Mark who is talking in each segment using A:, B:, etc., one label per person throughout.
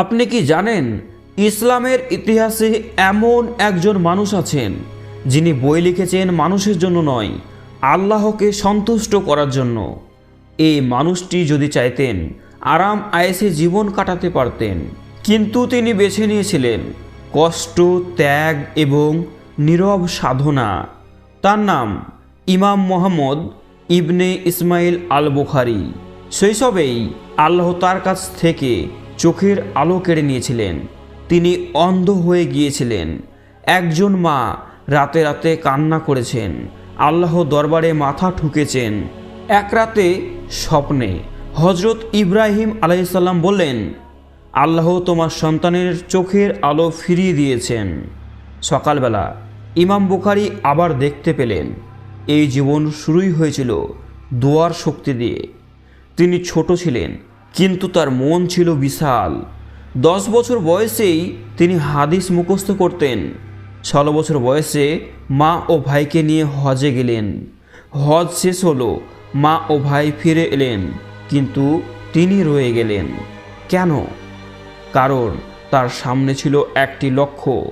A: আপনি কি জানেন, ইসলামের ইতিহাসে এমন একজন মানুষ আছেন, যিনি বই লিখেছেন মানুষের জন্য নয়, আল্লাহকে সন্তুষ্ট করার জন্য। এই মানুষটি যদি চাইতেন, আরাম আয়েসে জীবন কাটাতে পারতেন। কিন্তু তিনি বেছে নিয়েছিলেন কষ্ট, ত্যাগ এবং নীরব সাধনা। তার নাম ইমাম মোহাম্মদ ইবনে ইসমাইল আল বুখারি শৈশবেই আল্লাহ তার কাছ থেকে চোখের আলো কেড়ে নিয়েছিলেন। তিনি অন্ধ হয়ে গিয়েছিলেন। একজন মা রাতে রাতে কান্না করেছেন। আল্লাহ দরবারে মাথা ঠুকেছেন। এক রাতে স্বপ্নে হজরত ইব্রাহিম আলাইসাল্লাম বললেন, আল্লাহ তোমার সন্তানের চোখের আলো ফিরিয়ে দিয়েছেন। সকালবেলা ইমাম বুখারি আবার দেখতে পেলেন। এই জীবন শুরুই হয়েছিল দোয়ার শক্তি দিয়ে। তিনি ছোট ছিলেন কিন্তু তার মন ছিল বিশাল। দশ বছর বয়সেই তিনি হাদিস মুখস্থ করতেন। ষোলো বছর বয়সে মা ও ভাইকে নিয়ে হজে গেলেন। হজ শেষ হলো, মা ও ভাই ফিরে এলেন, কিন্তু তিনি রয়ে গেলেন। কেন? কারণ তার সামনে ছিল একটি লক্ষ্য।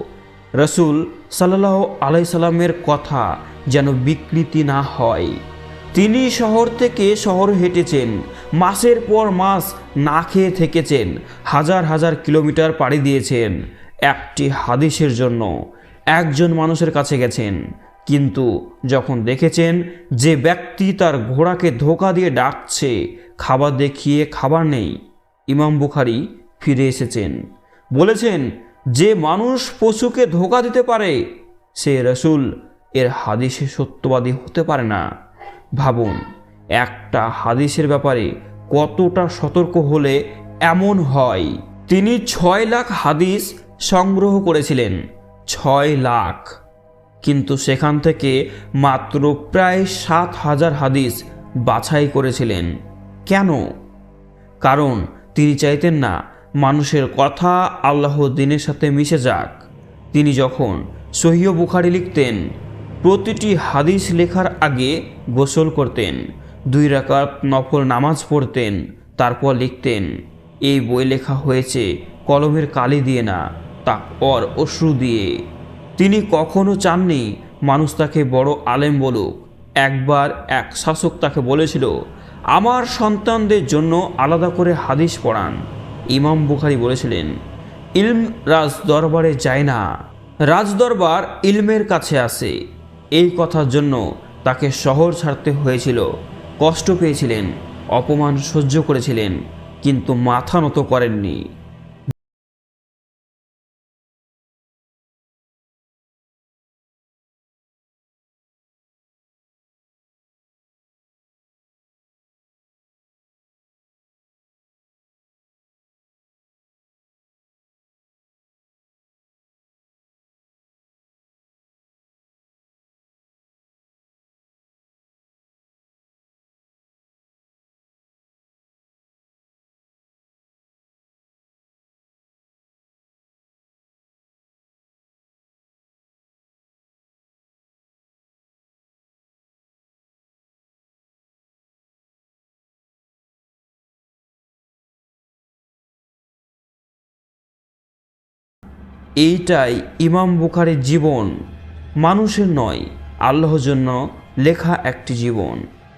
A: রসুল সাল্লাহ আলাই সাল্লামের কথা যেন বিকৃতি না হয়। তিনি শহর থেকে শহর হেঁটেছেন। মাসের পর মাস না খেয়ে থেকেছেন। হাজার হাজার কিলোমিটার পাড়ি দিয়েছেন একটি হাদিসের জন্য। একজন মানুষের কাছে গেছেন। কিন্তু যখন দেখেছেন যে ব্যক্তি তার ঘোড়াকে ধোকা দিয়ে ডাকছে, খাবার দেখিয়ে খাবার নেই, ইমাম বুখারি ফিরে এসেছেন। বলেছেন, যে মানুষ পশুকে ধোকা দিতে পারে, সে রসুল, এর হাদিসে সত্যবাদী হতে পারে না। ভাবুন, একটা হাদিসের ব্যাপারে কতটা সতর্ক হলে এমন হয়? তিনি ছয় লাখ হাদিস সংগ্রহ করেছিলেন, ছয় লাখ। কিন্তু সেখান থেকে মাত্র প্রায় সাত হাজার হাদিস বাছাই করেছিলেন। কেন? কারণ তিনি চাইতেন না মানুষের কথা আল্লাহ দিনের সাথে মিশে যাক। তিনি যখন সহিহ বুখারি লিখতেন প্রতিটি হাদিস লেখার আগে গোসল করতেন, দুই রাকাত নফল নামাজ পড়তেন, তারপর লিখতেন, এই বই লেখা হয়েছে, কলমের কালি দিয়ে না তারপর অশ্রু দিয়ে। তিনি কখনো চাননি, মানুষ তাকে বড় আলেম বলুক। একবার এক শাসক তাকে বলেছিল, আমার সন্তানদের জন্য আলাদা করে হাদিস পড়ান। ইমাম বুখারি বলেছিলেন, ইলম রাজ দরবারে যায় না, রাজদরবার ইলমের কাছে আসে। এই কথার জন্য তাকে শহর ছাড়তে হয়েছিল। কষ্ট পেয়েছিলেন, অপমান সহ্য করেছিলেন, কিন্তু মাথা নত করেননি। এইটাই ইমাম বুখারের জীবন। মানুষের নয় আল্লাহর জন্য লেখা একটি জীবন।